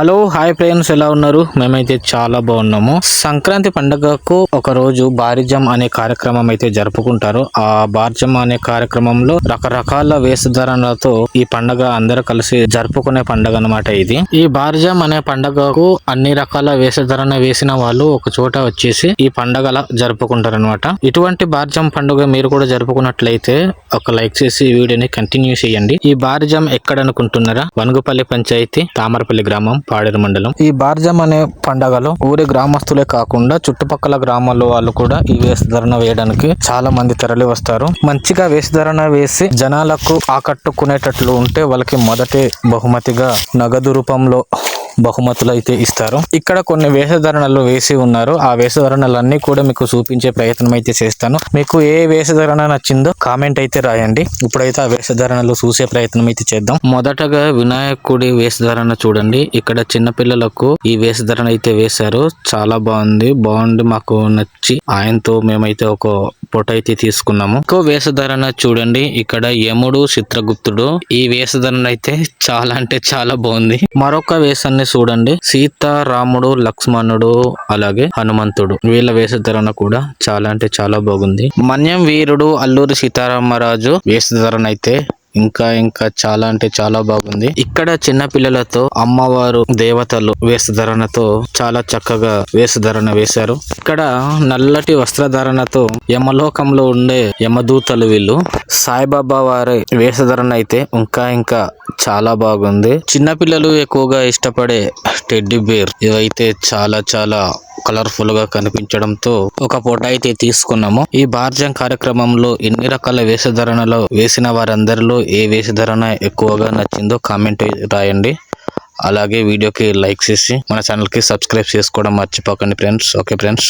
Hello hi friends ఎలా ఉన్నారు? మేమైతే చాలా బాగున్నాము. సంక్రాంతి పండుగకు ఒక రోజు బారిజం అనే కార్యక్రమం అయితే జరుపుకుంటారు. ఆ బార్జం అనే కార్యక్రమంలో రకరకాల వేషధారణలతో ఈ పండుగ అందరూ కలిసి జరుపుకునే పండుగ అన్నమాట ఇది. ఈ బార్జం అనే పండుగకు అన్ని రకాల వేషధారణ వేసిన వాళ్ళు ఒక చోట వచ్చేసి ఈ పండుగల జరుపుకుంటారు అనమాట ఇటువంటి బార్జం పండుగ మీరు కూడా జరుపుకున్నట్లయితే ఒక లైక్ చేసి వీడియోని కంటిన్యూ చేయండి. ఈ బార్జం ఎక్కడ అనుకుంటున్నారా? వనుగుపల్లి పంచాయతీ తామరపల్లి గ్రామం. పాడేరు మండలం. ఈ బార్జం అనే పండగలో ఊరి గ్రామస్తులే కాకుండా చుట్టుపక్కల గ్రామాల వాళ్ళు కూడా ఈ వేషధరణ వేయడానికి చాలా మంది తరలి వస్తారు. మంచిగా వేషధరణ వేసి జనాలకు ఆకట్టుకునేటట్లు ఉంటే వాళ్ళకి మొదటి బహుమతిగా నగదు రూపంలో బహుమతులు అయితే ఇస్తారు. ఇక్కడ కొన్ని వేషధరణలు వేసి ఉన్నారు. ఆ వేషధరణలన్నీ కూడా మీకు చూపించే ప్రయత్నం అయితే చేస్తాను. మీకు ఏ వేషధరణ నచ్చిందో కామెంట్ అయితే రాయండి. ఇప్పుడైతే ఆ వేషధరణలు చూసే ప్రయత్నం అయితే చేద్దాం. మొదటగా వినాయకుడి వేషధరణ చూడండి. ఇక్కడ చిన్న పిల్లలకు ఈ వేషధరణ అయితే వేశారు. చాలా బాగుంది. బాగుంది మాకు నచ్చి ఆయనతో మేమైతే ఒక ఫోటో అయితే తీసుకున్నాము. ఇంకో వేషధారణ చూడండి. ఇక్కడ యముడు చిత్రగుప్తుడు. ఈ వేషధరణ అయితే చాలా అంటే చాలా బాగుంది. మరొక వేషాన్ని చూడండి. సీత రాముడు లక్ష్మణుడు అలాగే హనుమంతుడు. వీళ్ళ వేషధారణ కూడా చాలా అంటే చాలా బాగుంది. మన్యం వీరుడు అల్లూరి సీతారామరాజు వేషధరణ అయితే ఇంకా ఇంకా చాలా అంటే చాలా బాగుంది. ఇక్కడ చిన్న పిల్లలతో అమ్మవారు దేవతలు వేషధారణతో చాలా చక్కగా వేషధారణ వేశారు. ఇక్కడ నల్లటి వస్త్రధారణతో యమలోకంలో ఉండే యమదూతలు వీళ్ళు సాయిబాబా వారి వేషధరణ అయితే ఇంకా ఇంకా చాలా బాగుంది. చిన్న పిల్లలు ఎక్కువగా ఇష్టపడే టెడ్డీ బేర్ ఇవైతే చాలా చాలా కలర్ఫుల్గా కనిపించడంతో ఒక ఫోటో అయితే తీసుకున్నాము. ఈ బార్జం కార్యక్రమంలో ఎన్ని రకాల వేషధారణలో వేసిన వారందరిలో ఏ వేషధరణ ఎక్కువగా నచ్చిందో కామెంట్ రాయండి. అలాగే వీడియోకి లైక్ చేసి మన ఛానల్కి సబ్స్క్రైబ్ చేసుకోవడం మర్చిపోకండి ఫ్రెండ్స్. Okay friends.